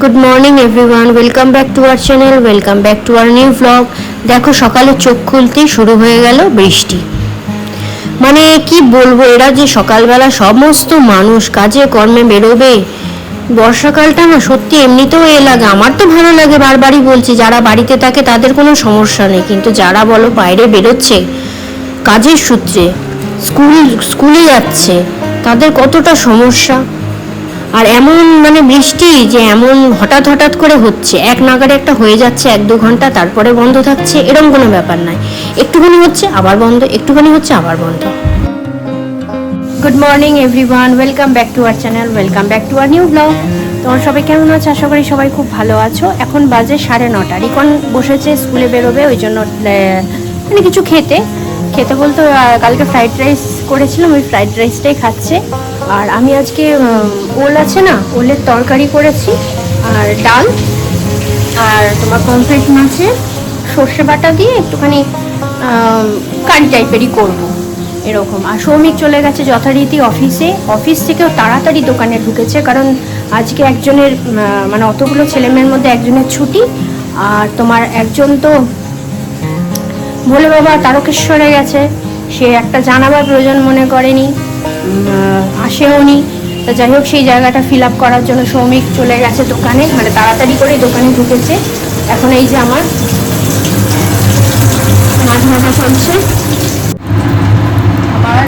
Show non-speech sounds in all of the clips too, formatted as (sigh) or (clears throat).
Good morning everyone welcome back to our channel welcome back to our new blog দেখো, সকালে চোখ খুলতেই শুরু হয়ে গেল বৃষ্টি। মানে কি বলব, এরা যে সকালবেলা সমস্ত মানুষ কাজে কর্মে বেরোবে, বর্ষাকালটা না সত্যি এমনিতেও এ লাগে। আমার তো ভালো লাগে, বারবারই বলছি, যারা বাড়িতে থাকে তাদের কোনো সমস্যা নেই। কিন্তু যারা বলো বাইরে বেরোচ্ছে, কাজের সূত্রে, স্কুল, স্কুলে যাচ্ছে, তাদের কতটা সমস্যা? আর এমন মানে বৃষ্টি যে এমন হঠাৎ হঠাৎ করে হচ্ছে, এক নাগারে একটা হয়ে যাচ্ছে, এক দু ঘণ্টা তারপরে বন্ধ থাকছে এরকম কোনো ব্যাপার নাই। একটুখানি হচ্ছে, আবার বন্ধ, একটুখানি হচ্ছে, আবার বন্ধ। Good morning everyone welcome back to our channel welcome back to our new blog তোমার সবাই কেমন আছো? আশা করি সবাই খুব ভালো আছো। এখন বাজে সাড়ে নটা। রিকন বসেছে, স্কুলে বেরোবে, ওই জন্য মানে কিছু খেতে। খেতে বলতে কালকে ফ্রাইড রাইস করেছিলাম, ওই ফ্রাইড রাইসটাই খাচ্ছে। আর আমি আজকে ওল আছে না, ওলের তরকারি করেছি, আর ডাল, আর তোমার কমপ্লিট মাছের সর্ষে বাটা দিয়ে একটুখানি কারি টাইপেরই করব, এরকম। আর সৌমিক চলে গেছে যথারীতি অফিসে অফিস থেকেও তাড়াতাড়ি দোকানে ঢুকেছে, কারণ আজকে একজনের মানে অতগুলো ছেলেমেয়ের মধ্যে একজনের ছুটি, আর তোমার একজন তো ভোলে বাবা, তারকেশ্বরে গেছে। সে একটা জানাবার প্রয়োজন মনে করেনি আসেও নি তা যাই হোক, সেই জায়গাটা ফিল আপ করার জন্য শ্রমিক চলে গেছে দোকানে। মানে তাড়াতাড়ি করে দোকানে ঢুকেছে। এখন এই যে আমার মাছ ভাজা চলছে। আবার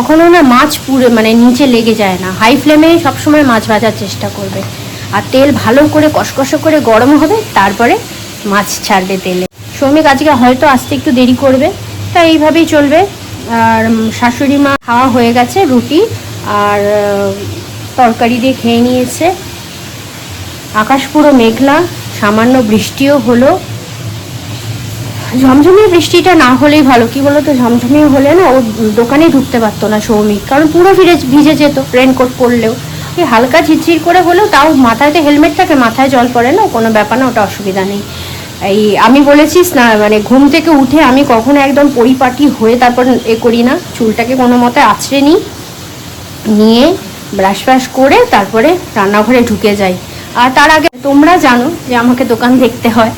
কখনো না মাছ পুড়ে মানে নিচে লেগে যায় না। হাই ফ্লেমে সবসময় মাছ ভাজার চেষ্টা করবে। আর তেল ভালো করে কষকষে করে গরম হবে, তারপরে মাছ ছাড়বে তেলে। শ্রমিক আজকে হয়তো আসতে একটু দেরি করবে তা এইভাবেই চলবে। আর শাশুড়ি মা খাওয়া হয়ে গেছে, রুটি আর তরকারি দিয়ে খেয়ে নিয়েছে। আকাশ পুরো মেঘলা, সামান্য বৃষ্টিও হলো। ঝমঝমিয়ে বৃষ্টিটা না হলেই ভালো। কি বলতো? ঝমঝমিয়ে হলে না ও দোকানে ঢুকতে পারতো না সৌমিক। কারণ পুরো ভিজে ভিজে যেত রেনকোট পরলেও। এই হালকা ঝিরঝির করে হলেও তাও মাথায় তো হেলমেট থাকে, মাথায় জল পড়ে না, কোনো ব্যাপার না, ওটা অসুবিধা নেই। এই আমি বলেছিস না মানে ঘুম থেকে উঠে আমি কখনো একদম পরিপাটি হয়ে তারপর এ করি না। চুলটাকে কোনো মতে আছড়ে নিই, নিয়ে ব্রাশ ফ্রাশ করে তারপরে রান্নাঘরে ঢুকে যাই। আর তার আগে তোমরা জানো যে আমাকে দোকান দেখতে হয়।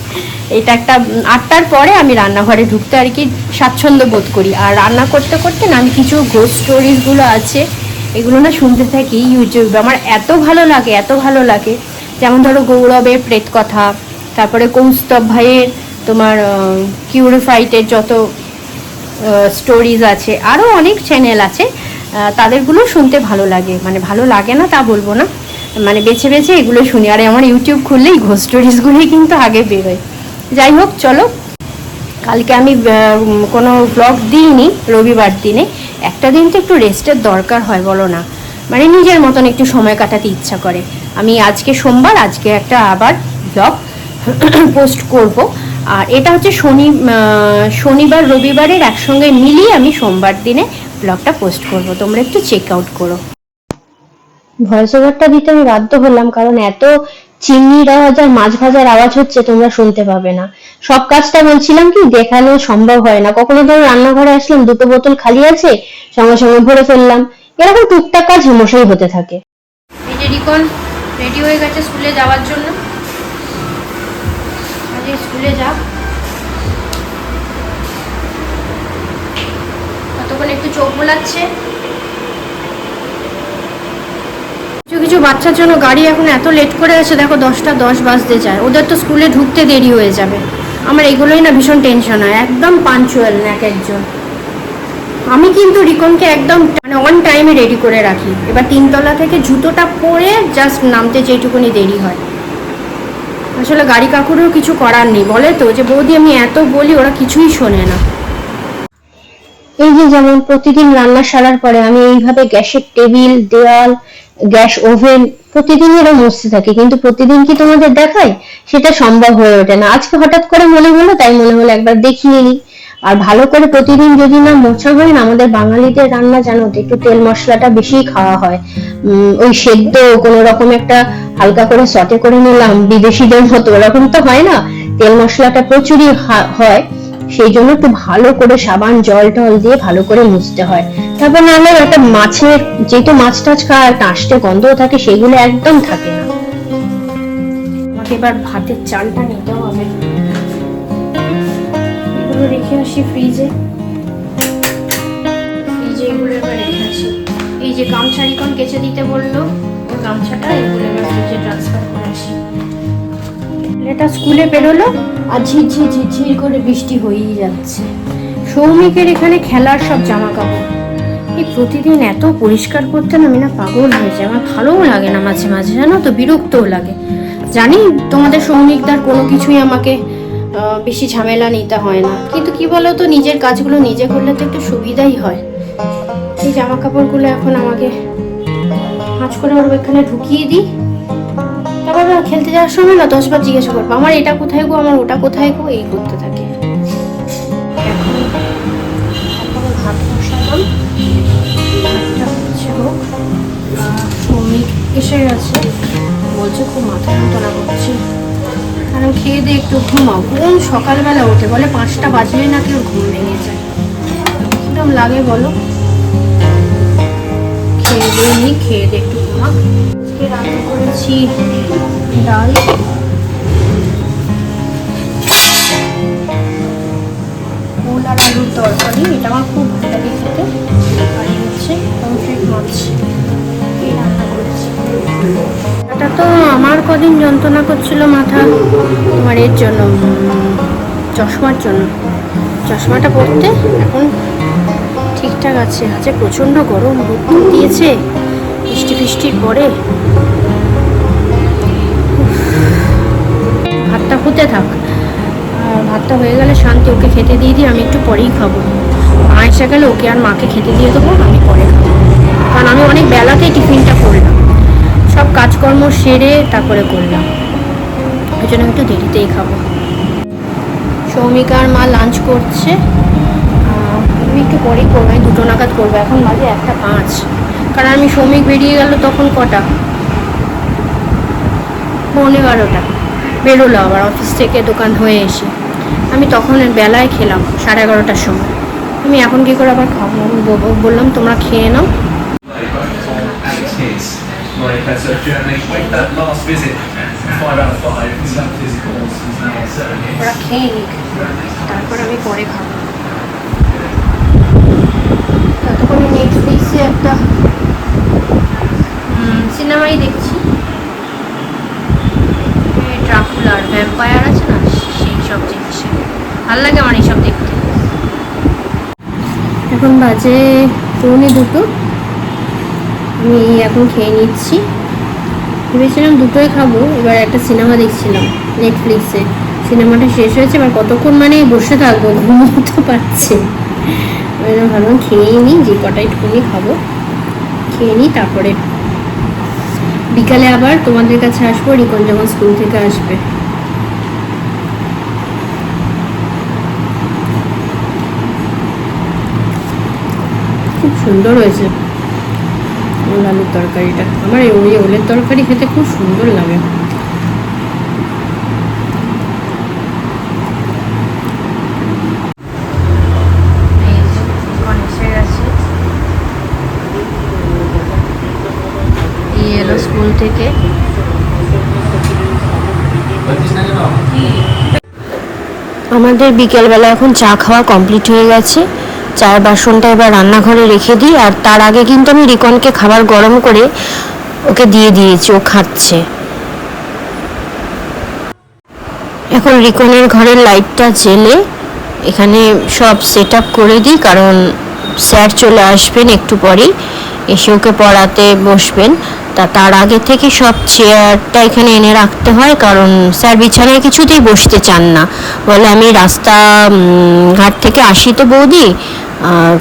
এটা একটা আটটার পরে আমি রান্নাঘরে ঢুকতে আর কি স্বাচ্ছন্দ্য বোধ করি। আর রান্না করতে করতে না আমি কিছু ঘোষ স্টোরিজগুলো আছে, এগুলো না শুনতে থাকি, ইউটিউবে। আমার এত ভালো লাগে, এত ভালো লাগে। যেমন ধরো গৌরবের প্রেত কথা, তারপরে কৌস্তব ভাইয়ের তোমার কিউরিফাইটের যত স্টোরিজ আছে আরও অনেক চ্যানেল আছে তাদেরগুলো শুনতে ভালো লাগে। মানে ভালো লাগে না তা বলব না। মানে বেছে বেছে এগুলো শুনি। আর আমার ইউটিউব খুললেই ঘোষ স্টোরিজগুলোই কিন্তু আগে বেরোয়। যাই হোক চলো। কালকে আমি কোনো ব্লগ দিইনি, রবিবার দিনে। একটা দিন তো একটু রেস্টের দরকার হয়, বলো না। মানে নিজের মতন একটু সময় কাটাতে ইচ্ছা করে। আমি আজকে সোমবার, আজকে একটা আবার ব্লগ পোস্ট (clears throat) করব। আর এটা হচ্ছে শনি শনিবার, রবিবারের একসঙ্গে মিলিয়ে আমি সোমবার দিনে ব্লগটা পোস্ট করব। তোমরা একটু চেক আউট করো। ভয়েস ওভারটা দিতে আমি বাধ্য হলাম, কারণ এত চিংড়ির আওয়াজ আর মাছ ভাজার আওয়াজ হচ্ছে, তোমরা শুনতে পাবে না। সব কাজটা বলছিলাম কি, দেখানো সম্ভব হয় না। কখনো ধরো রান্নাঘরে আসলাম, দুটো বোতল খালি আছে, সঙ্গে সঙ্গে ভরে ফেললাম। এরকম টুকটাক কাজ মশাই হতে থাকে। রিকন রেডি হয়ে গেছে স্কুলে যাওয়ার জন্য। আজকে স্কুলে যা। ততক্ষণ একটু চোখ বোলাচ্ছে। কিছু কিছু বাচ্চার জন্য গাড়ি এখন এত লেট করে আছে দেখো দশটা দশ বাজতে যায়। ওদের তো স্কুলে ঢুকতে দেরি হয়ে যাবে। আমার এগুলোই না ভীষণ টেনশন হয়, একদম পাঞ্চুয়াল না এক একজন। আমি কিন্তু রিকনকে একদম মানে অন টাইমে রেডি করে রাখি। এবার তিনতলা থেকে জুতোটা পরে জাস্ট নামতে যেটুকুনি দেরি হয়। আসলে গাড়ি কাকুরেও কিছু করার নেই, বলে তো যে, বৌদি, আমি এত বলি, ওরা কিছুই শোনে না। এই যে যেমন প্রতিদিন রান্না সারার পরে আমি এইভাবে গ্যাসের টেবিল দেওয়াল গ্যাস ওভেন প্রতিদিন এরা মুছতে থাকি, কিন্তু প্রতিদিন কি তোমাদের দেখায়? সেটা সম্ভব হয়ে ওঠে না। আজকে হঠাৎ করে মনে হলো, তাই মনে হলো একবার দেখিয়ে নিই। আর ভালো করে প্রতিদিন যদি না মোছা হয় না, আমাদের বাঙালিদের রান্না জানো তো, একটু তেল মশলাটা বেশি খাওয়া হয়। ওই সেদ্ধ, কোনো রকম একটা হালকা করে সটে করে নিলাম, বিদেশিদের মতো, ওরকম তো হয় না। তেল মশলাটা প্রচুরই হয়। সেই জন্য একটু ভালো করে সাবান, জল টল দিয়ে ভালো করে মুছতে হয়। তারপর নাহলে একটা মাছের, যেহেতু মাছ টাছ খাওয়া একটা আষ্টে গন্ধ থাকে, সেগুলো একদম থাকে না। আমাকে এবার ভাতের চালটা নিতে হবে। এগুলো রেখে আসি ফ্রিজে। ফ্রিজে এগুলো এবার রেখে আসি। এই যে গামছা রিকন কেচে দিতে বলল গামছাটা এগুলো এবার ফ্রিজে ট্রান্সফার করে আসি। ছেলেটা স্কুলে বেরোলো আর ঝিরঝির ঝিরঝির করে বৃষ্টি হয়েই যাচ্ছে। সৌমিকের এখানে খেলার সব জামা কাপড় এই প্রতিদিন এত পরিষ্কার করতে না আমি না পাগল হয়ে যায় আমার ভালোও লাগে না মাঝে মাঝে, জানো তো? বিরক্তও লাগে। জানি তোমাদের সৌমিকদার কোনো কিছুই আমাকে বেশি ঝামেলা নিতে হয় না। কিন্তু কি বলো তো নিজের কাজগুলো নিজে করলে তো একটু সুবিধাই হয়। এই জামা কাপড়গুলো এখন আমাকে হাঁচ করে ওর এখানে ঢুকিয়ে দিই। খেলতে যাওয়ার সময় না দশবার জিজ্ঞাসা করব, আমার এটা কোথায় গো? আমার ওটা কোথায় গো? এই করতে থাকে। এসে গেছে। বলছে খুব মাথা যন্ত্রণা করছে কারণ খেয়ে দিয়ে একটু ঘুমাও। কোন সকালবেলা ওঠে। বলে পাঁচটা বাজলেই না কেউ ঘুম ভেঙে যায়। কিরম লাগে বলো? খেয়ে দিয়ে নি খেয়ে দিয়ে একটু ঘুমাক। আজকে রান্না করেছি ডাল। আর আলুর তরকারি, এটা আমার খুব ভালো লাগে খেতে। আর হচ্ছে মাছ। এটা তো আমার কদিন যন্ত্রণা করছিল মাথা তোমার এর জন্য চশমার জন্য। চশমাটা পরতে এখন ঠিকঠাক আছে। আছে প্রচণ্ড গরম দিয়েছে। বৃষ্টি ফিষ্টির পরে ভাতটা হতে থাক। আর ভাতটা হয়ে গেলে শান্তি, ওকে খেতে দিয়ে দিই, আমি একটু পরেই খাব। এসে গেলে ওকে আর মাকে খেতে দিয়ে দেবো, আমি পরে খাব। কারণ আমি অনেক বেলাতেই টিফিনটা করলাম। সব কাজকর্ম সেরে তারপরে করলাম। ওই জন্য একটু দেরিতেই খাব। সৌমিকার মা লাঞ্চ করছে। আমি একটু পরেই করব, আমি দুটো নাগাদ করব। এখন বাজে একটা পাঁচ। কারণ আমি শ্রমিক বেরিয়ে গেল তখন কটা? পৌনে বারোটা। বেরোলো আবার, অফিস থেকে দোকান হয়ে এসে। আমি তখন বেলায় খেলাম, সাড়ে এগারোটার সময়। আমি এখন কী করে আবার খাব? বললাম, তোমরা খেয়ে নাও। ওরা খেয়ে তারপর আমি পরে খাব। ততক্ষণে নেটফ্লিক্সে একটা সিনেমাই দেখছি। ড্রাকুলার ভ্যাম্পায়ার আছে না? সেই সব জিনিসে। ভালো লাগে আমার এইসব দেখতে। এখন বাজে পৌনে দুটো। আমি এখন খেয়ে নিচ্ছি। ভেবেছিলাম দুটোই খাব, এবার একটা সিনেমা দেখছিলাম নেটফ্লিক্সে সিনেমাটা শেষ হয়েছে, এবার কতক্ষণ মানে বসে থাকব ঘুমও তো পাচ্ছে ওই জন্য ভাবলাম খেয়েই নিই, যে কটা একটুখানি খাব। খেয়ে নিই, তারপরে বিকালে আবার তোমাদের কাছে আসব রিকন যখন স্কুল থেকে আসবে। খুব সুন্দর হয়েছে। ওল আলুর তরকারিটা। আমার ওই ওলের তরকারি খেতে খুব সুন্দর লাগে এলো স্কুল থেকে আমাদের বিকেলবেলা এখন চা খাওয়া কমপ্লিট হয়ে গেছে। চায়ের বাসনটা এবার রান্নাঘরে রেখে দিই, আর তার আগে কিন্তু আমি রিকনকে খাবার গরম করে ওকে দিয়ে দিয়েছি, ও খাচ্ছে। এখন রিকনের ঘরের লাইটটা জেলে এখানে সব সেট করে দিই, কারণ স্যার চলে আসবেন একটু পরেই, এসে ওকে পড়াতে বসবেন। তা তার আগে থেকে সব চেয়ারটা এখানে এনে রাখতে হয়, কারণ স্যার বিছানায় কিছুতেই বসতে চান না। বলে আমি রাস্তা ঘাট থেকে আসি তো বৌদি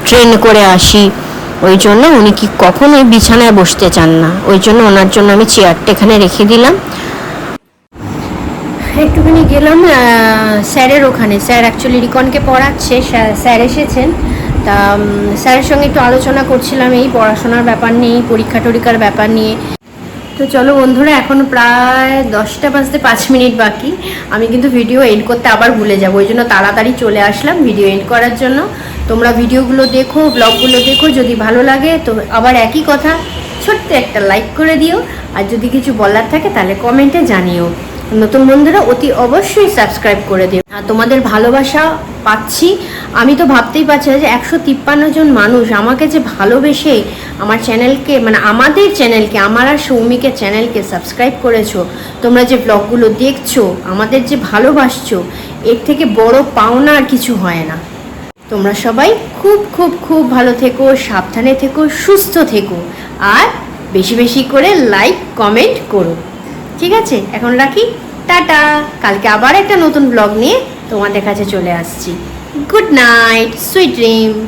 ট্রেন করে আসি। ওই জন্য উনি কি কখনোই বিছানায় বসতে চান না। ওই জন্য ওনার জন্য আমি চেয়ারটা এখানে রেখে দিলাম। একটুখানি গেলাম স্যারের ওখানে। স্যার অ্যাকচুয়ালি রিকনকে পড়াচ্ছে স্যার- স্যার এসেছেন। তা স্যারের সঙ্গে একটু আলোচনা করছিলাম এই পড়াশোনার ব্যাপার নিয়ে পরীক্ষা টরীক্ষার ব্যাপার নিয়ে। তো চলো বন্ধুরা, এখন প্রায় দশটা বাজতে পাঁচ মিনিট বাকি। আমি কিন্তু ভিডিও এন্ড করতে আবার ভুলে যাব, ওই জন্য তাড়াতাড়ি চলে আসলাম ভিডিও এন্ড করার জন্য। তোমরা ভিডিওগুলো দেখো, ব্লগগুলো দেখো, যদি ভালো লাগে তো আবার একই কথা, ছোট্ট একটা লাইক করে দিও। আর যদি কিছু বলার থাকে তাহলে কমেন্টে জানিও। নতুন বন্ধুরা, অতি অবশ্যই সাবস্ক্রাইব করে দিও। আর তোমাদের ভালোবাসা পাচ্ছি। আমি তো ভাবতেই পারছি যে একশো তিপ্পান্ন জন মানুষ আমাকে যে ভালোবেসে আমার চ্যানেলকে মানে আমাদের চ্যানেলকে, আমার আর সৌমিকের চ্যানেলকে সাবস্ক্রাইব করেছ, তোমরা যে ব্লগগুলো দেখছ, আমাদের যে ভালোবাসছো, এর থেকে বড় পাওনা আর কিছু হয় না। তোমরা সবাই খুব খুব খুব ভালো থেকো, সাবধানে থেকো, সুস্থ থেকো। আর বেশি বেশি করে লাইক কমেন্ট করো। ঠিক আছে? এখন রাখি। টাটা। কালকে আবার একটা নতুন ব্লগ নিয়ে তোমাদের কাছে চলে আসছি। Good night sweet dream